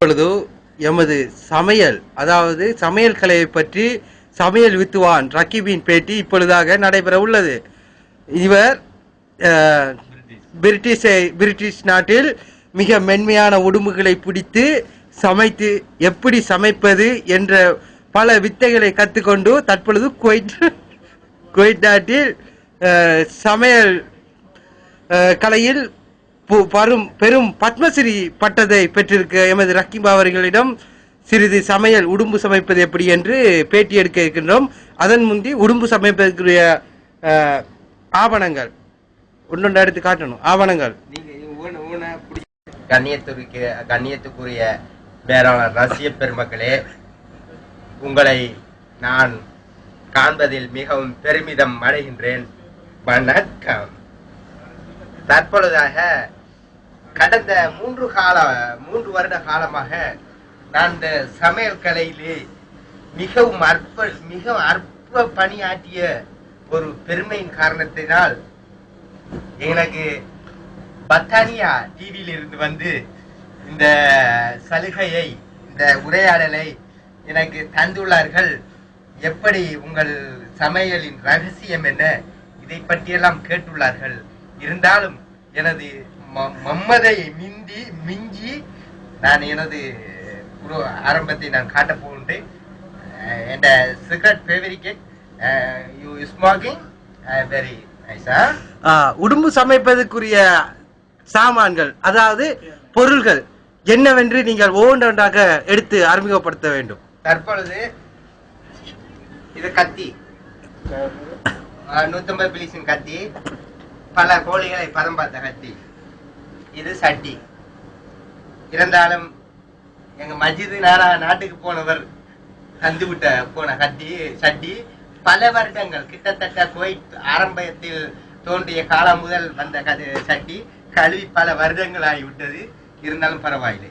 இப்பொழுது எமது சமையல் அதாவது சமையல் கலையை பற்றி சமையல் வித்துவான் ரக்கிபின் பேட்டி இப்பொழுதாக நடைபெற உள்ளது. இவர் பிரிட்டிஷை பிரிட்டிஷ் நாட்டில் மிக மென்மையான உடும்புகளை பிடித்து சமைத்து எப்படி சமைப்பது என்ற பல வித்தைகளை கற்றுக்கொண்டு தற்பொழுது குவைட் குவைட் நாட்டில் சமையல் கலையில் பரும் பெரும் பத்மஸ்ரீ பட்டத்தை பெற்றிருக்க எமது ரக்கிபா அவர்களிடம் சிறிது சமையல் உடும்பு சமைப்பது எப்படி என்று பேட்டி எடுக்க இருக்கின்றோம். அதன் முந்தி உடும்பு சமைப்பதற்குரிய ஆவணங்கள். ஒன்னொன்று எடுத்து காட்டணும். ஆவணங்கள். கண்ணியத்துக்கு கண்ணியத்துக்குரிய பேராளர் ரசிய பெருமக்களே உங்களை நான் காண்பதில் மிகவும் பெருமிதம் அடைகின்றேன். வணக்கம். தற்பொழுதாக கடந்த மூன்று கால மூன்று வருட காலமாக நான் இந்த சமையல் கலையிலே மிகவும் அற்ப மிக அற்ப பணியாற்றிய ஒரு பெருமையின் காரணத்தினால் எனக்கு பத்தானியா டிவியில் இருந்து வந்து இந்த சலுகையை இந்த உரையாடலை எனக்கு தந்துள்ளார்கள். எப்படி உங்கள் சமையலின் ரகசியம் என்ன? இதை பற்றியெல்லாம் கேட்டுள்ளார்கள். இருந்தாலும் எனது மம்மதை மிந்தி மிஞ்சி நான் எனது ஒரு ஆரம்பத்தை நான் காட்டப் போகின்றேன். என்ற சிகரெட் ஃபேவரிகேட் யூ ஸ்மோக்கிங் வெரி நைஸா உடும்பு சமைப்பதற்குரிய சாமான்கள் அதாவது பொருள்கள் என்னவென்று நீங்கள் ஒவ்வொன்றாக எடுத்து அறிமுகப்படுத்த வேண்டும். தற்பொழுது இது கத்தி. நூத்தம்பது பிலிசின் கத்தி. பல கோழிகளை பதம் பார்த்த கத்தி. இது சட்டி. இருந்தாலும் எங்க மஜிது நாரா நாட்டுக்கு போனவர் தந்து விட்ட போன கட்டி சட்டி பல வருடங்கள் கிட்டத்தட்ட குவைத் ஆரம்பத்தில் தோன்றிய காலம் முதல் வந்த கது சட்டி கழுவி பல வருடங்கள் ஆகிவிட்டது இருந்தாலும் பரவாயில்லை.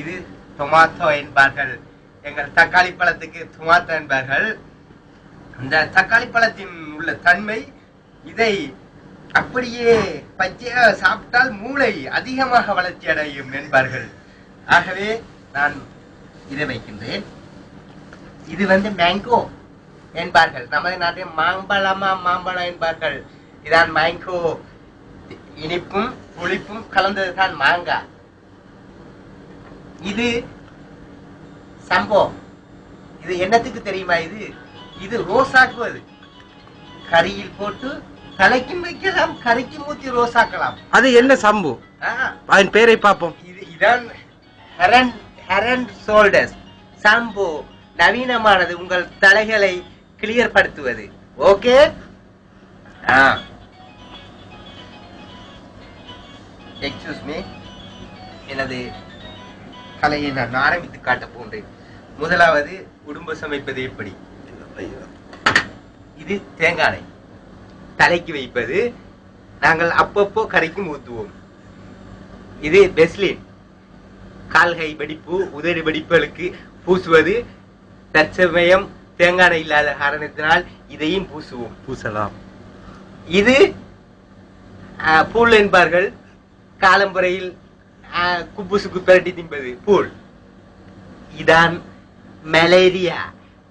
இது டொமாட்டோ என்பார்கள். எங்கள் தக்காளி பழத்துக்கு டொமாட்டோ என்பார்கள். அந்த தக்காளி பழத்தின் உள்ள தன்மை இதை அப்படியே பச்சையாக சாப்பிட்டால் மூளை அதிகமாக வளர்ச்சி அடையும் என்பார்கள். ஆகவே நான் இதை வைக்கின்றேன். இது வந்து மேங்கோ என்பார்கள். நமது நாட்டில் மாம்பழமா மாம்பழம் என்பார்கள். இதான் மேங்கோ இனிப்பும் புளிப்பும் கலந்தது தான் மாங்காய் இது சம்பவம். இது என்னத்துக்கு தெரியுமா இது? இது ரோசாக்குவது கறியில் போட்டு தலைக்கும் வைக்கலாம் கறிக்கு ஊத்தி ரோசாக்கலாம். அது என்ன சம்பு? அதன் பேரை பார்ப்போம். இது இதான் ஹெரன் ஹெரன் சோல்டர்ஸ். சாம்பு நவீனமானது உங்கள் தலைகளை கிளியர் படுத்துவது. ஓகே? எக்ஸ்கூஸ் மீ எனது கலையை நான் ஆரம்பித்து காட்டப் போன்றேன். முதலாவது உடும்பு சமைப்பது எப்படி? இது தேங்காய். தலைக்கு வைப்பது நாங்கள் அப்பப்போ கரைக்கும் ஊத்துவோம். இது பெஸ்லின் கால்கை வெடிப்பு உதடு வெடிப்புகளுக்கு பூசுவது தற்சமயம் தேங்காய் இல்லாத காரணத்தினால் இதையும் பூசுவோம். பூசலாம். இது பூல் என்பார்கள். காலம்புறையில் குப்புசுக்கு பிரட்டி தின்பது. பூல். இதான் மலேரியா.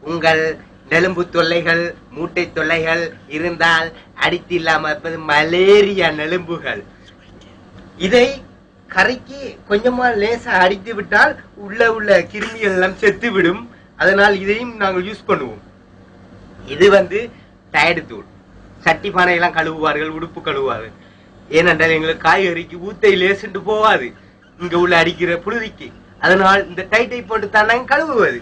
உங்கள் நெலும்பு தொல்லைகள் மூட்டை தொல்லைகள் இருந்தால் அடித்து இல்லாம இருப்பது மலேரியா நெலும்புகள். இதை கரைக்கு கொஞ்சமா லேசா அடித்து விட்டால் உள்ள உள்ள கிருமிகள் எல்லாம் செத்து விடும். அதனால் இதையும் நாங்கள் யூஸ் பண்ணுவோம். இது வந்து டயர்டு தூள். சட்டி பானை எல்லாம் கழுவுவார்கள் உடுப்பு கழுவுவார்கள். ஏனென்றால் எங்களுக்கு காய்கறிக்கு ஊத்தை லேசுண்டு போவாது இங்க உள்ள அடிக்கிற புழுதிக்கு. அதனால் இந்த டைட்டை போட்டு தான் நாங்கள் கழுவுவது.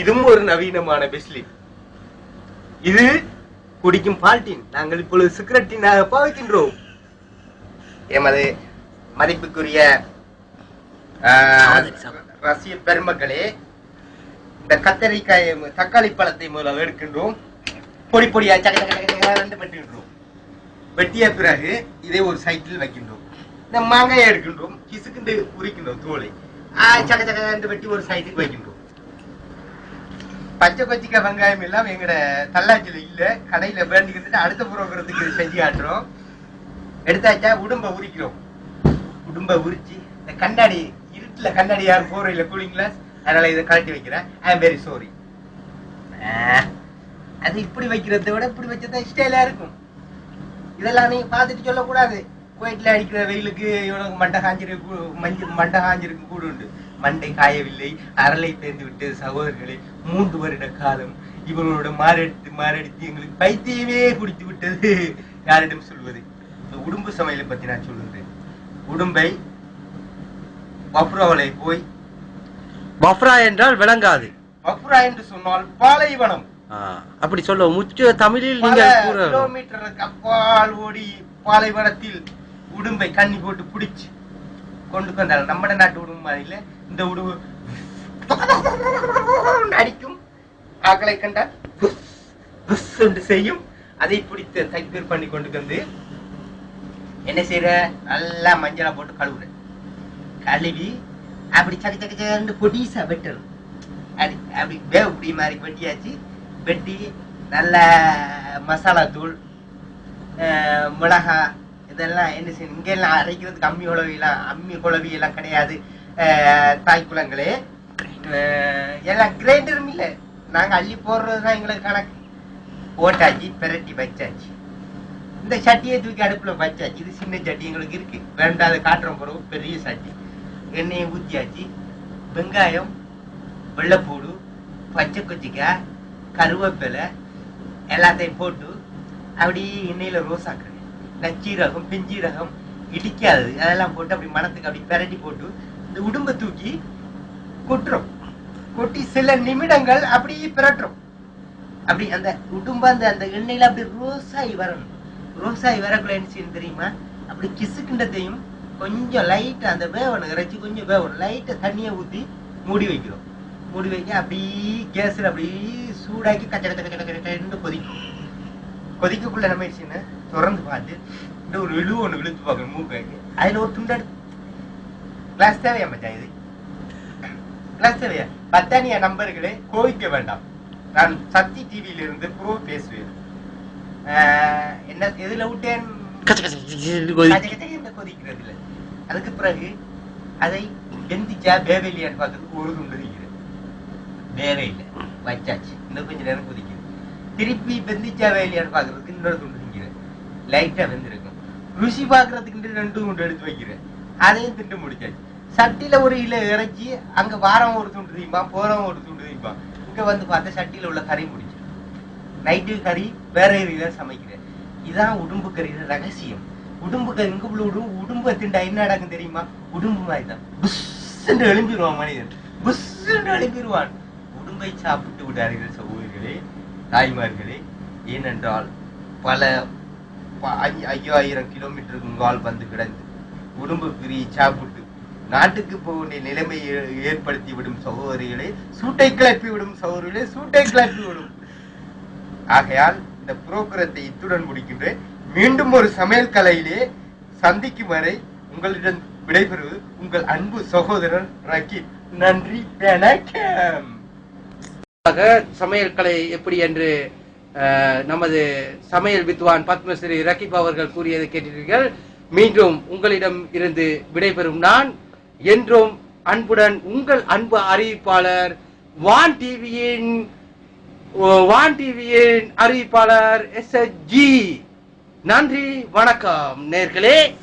இதுவும் ஒரு நவீனமான பெஸ்லி. இது குடிக்கும் பால்டின் நாங்கள் இப்பொழுது சிகரெட்டினாக பாவிக்கின்றோம். எமது மதிப்புக்குரிய ரசிய பெருமக்களே இந்த கத்தரிக்காய் தக்காளி பழத்தை முதல்ல எடுக்கின்றோம். பொடி பொடியா சக்க சக்க வெட்டுகின்றோம். வெட்டிய பிறகு இதை ஒரு சைக்கிள் வைக்கின்றோம். இந்த மாங்காயை எடுக்கின்றோம். கிசுக்குண்டு உரிக்கின்றோம் தோலை. சக்க சக்க வெட்டி ஒரு சைடுக்கு வைக்கின்றோம். பச்சை கொச்சிக்க வெங்காயம் எல்லாம் எங்கட தள்ளாச்சில இல்ல கடையில வேண்டிக்கிட்டு அடுத்த புரோகிரத்துக்கு செஞ்சு காட்டுறோம். எடுத்தாச்சா உடும்ப உரிக்கிறோம். உடும்ப உரிச்சு இந்த கண்ணாடி இருட்டு வீட்டுல போற இல்ல கூலிங் கிளாஸ் அதனால இதை கழட்டி வைக்கிறேன். ஐ எம் வெரி சாரி அது இப்படி வைக்கிறத விட இப்படி வச்சதான் ஸ்டைலா இருக்கும். இதெல்லாம் நீங்க பார்த்துட்டு சொல்லக்கூடாது. குவைட்ல அடிக்கிற வெயிலுக்கு இவனுக்கு மண்டை காஞ்சிருக்கு மஞ்சள் மண்டை காஞ்சிருக்கு கூடு உண்டு மண்டை காயவில்லை அரளை தேர்ந்து விட்டு சகோதரர்களே மூன்று வருட காலம் இவங்களோட மாரடித்து மாரடித்து எங்களுக்கு பைத்தியமே குடித்து விட்டது. யாரிடம் சொல்வது? உடும்பு சமையலை பத்தி நான் சொல்லுகிறேன். உடும்பை பப்ரோவலை போய் பஃப்ரா என்றால் விளங்காது. பப்ரா என்று சொன்னால் பாலைவனம். அப்படி சொல்ல முற்று தமிழில் கூற கிலோமீட்டருக்கு அப்பால் ஓடி பாலைவனத்தில் உடும்பை கண்ணி போட்டு பிடிச்சு கொண்டு வந்தாங்க நம்ம நாட்டு உடும்பு மாதிரி இந்த ஒரு அடிக்கும் ஆக்களை கண்டால் புஸ், என்று செய்யும். அதை பிடித்து தக்பீர் பண்ணி கொண்டு வந்து என்ன செய்யற நல்லா மஞ்சளை போட்டு கழுவுற. கழுவி அப்படி சக்க சக்க சக்கன்னு பொடிசா வெட்டணும். அப்படி அப்படி வேவு இப்படி மாதிரி வெட்டியாச்சு. வெட்டி நல்ல மசாலா தூள் மிளகா இதெல்லாம் என்ன செய்யணும்? இங்க எல்லாம் அரைக்கிறதுக்கு அம்மி குழவியெல்லாம் அம்மி குழவி எல்லாம் கிடையாது. தாய் குளங்களே எல்லாம் கிரைண்டரும் இல்லை. நாங்க அள்ளி போடுறது தான் எங்களுக்கு கணக்கு. ஓட்டாச்சு பிரட்டி வச்சாச்சு. இந்த சட்டியை தூக்கி அடுப்புல வச்சாச்சு. இது சின்ன சட்டி எங்களுக்கு இருக்கு. வேண்டாத காட்டுறோம் பிறகு பெரிய சட்டி. எண்ணெயை ஊற்றியாச்சு வெங்காயம் வெள்ளைப்பூடு பச்சை கொச்சிக்காய் கருவேப்பிலை எல்லாத்தையும் போட்டு அப்படியே எண்ணெயில ரோசாக்குறேன் நச்சீரகம் பெஞ்சீரகம் இடிக்காது அதெல்லாம் போட்டு அப்படி மணத்துக்கு அப்படி பிரட்டி போட்டு இந்த உடும்பை தூக்கி கொட்டுறோம். கொட்டி சில நிமிடங்கள் அப்படியே பிரட்டுறோம் அப்படி அந்த உடும்ப அந்த அந்த எண்ணெயில அப்படி ரோஸாகி வரணும். ரோஸாகி வரக்குள்ள என்ன தெரியுமா? அப்படி கிசுக்குண்டத்தையும் கொஞ்சம் லைட்டாக அந்த வேவனை இறைச்சி கொஞ்சம் வேவணும் லைட்டாக தண்ணியை ஊத்தி மூடி வைக்கிறோம். மூடி வைக்க அப்படியே கேஸில் அப்படியே சூடாக்கி கச்ச கச்ச கச்ச கச்சன்னு கொதிக்கும். கொதிக்கக்குள்ள என்ன செய்யணும்? திறந்து பார்த்து இந்த ஒரு இழு ஒன்று விழுத்து பார்க்கணும் மூக்கு. அதுல ஒரு துண்டு கிளாஸ் தேவையா மச்சான் இது? கிளாஸ் தேவையா பத்தானியா நம்பர்களே கோவிக்க வேண்டாம். நான் சக்தி டிவியில இருந்து ப்ரோ பேசுவேன். என்ன எதுல விட்டேன் கச்ச கச்ச கச்சன்னு கொதி- கஜ கஜ என்று கொதிக்கிறதுல அதுக்கு பிறகு அதை வெந்திச்சா வேவையிலையான்னு பார்க்கறதுக்கு ஒரு துண்டு இருக்கிறது. வேவே இல்லை. வச்சாச்சு. இன்னும் கொஞ்ச நேரம் கொதிக்குது. திருப்பி வெந்திச்சா வேலையான்னு பார்க்கறதுக்கு இன்னொரு துண்டு நிற்கிறேன் லைட்டா வெந்திருக்கும். ருசி பார்க்கறதுக்கு ரெண்டு துண்டு எடுத்து வைக்கிறேன். அதையும் திண்டு முடிச்சாச்சு. சட்டியில ஒரு இல இறைச்சி அங்க வாரம் ஒரு துண்டு தீப்பான் போறவன் ஒரு துண்டு தீப்பான் இங்க வந்து பார்த்தா சட்டியில உள்ள கறி முடிச்சு. நைட்டு கறி வேற ஏரியில சமைக்கிறேன். இதான் உடும்பு கறியோட ரகசியம். உடும்பு கறி இங்க உள்ள உடும்பு உடும்பு திண்டா என்ன நடக்கும் தெரியுமா? உடும்பு மாதிரி தான் புஷ்ன்னு எழும்பிடுவான் மனிதன். புஷ்ன்னு எழும்பிடுவான் உடும்பை சாப்பிட்டு விடாதீர்கள் சகோதரிகளே தாய்மார்களே. ஏனென்றால் பல ஐ- ஐயாயிரம் கிலோமீட்டருக்கு உங்கால் வந்து கிடந்து உடும்பு பிரி சாப்பிட்டு நாட்டுக்கு போக வேண்டிய நிலைமை ஏற்படுத்தி விடும் சகோதரிகளே சூட்டை கிளப்பி விடும் சகோதரிகளே சூட்டை கிளப்பி விடும். ஆகையால் இந்த புரோக்கரத்தை இத்துடன் முடிக்கின்றேன். மீண்டும் ஒரு சமையல் கலையிலே சந்திக்கும் வரை உங்களிடம் விடைபெறுவது உங்கள் அன்பு சகோதரன் ரக்கீப் நன்றி வணக்கம். சமையல் கலை எப்படி என்று நமது சமையல் வித்வான் பத்மஸ்ரீ ரகிப் அவர்கள் கூறியதை கேட்டீர்கள் மீண்டும் உங்களிடம் இருந்து விடைபெறும் நான் என்றும் அன்புடன் உங்கள் அன்பு அறிவிப்பாளர் வான் டிவியின் வான் டிவியின் அறிவிப்பாளர் எஸ் ஜி. நன்றி வணக்கம் நேர்களே.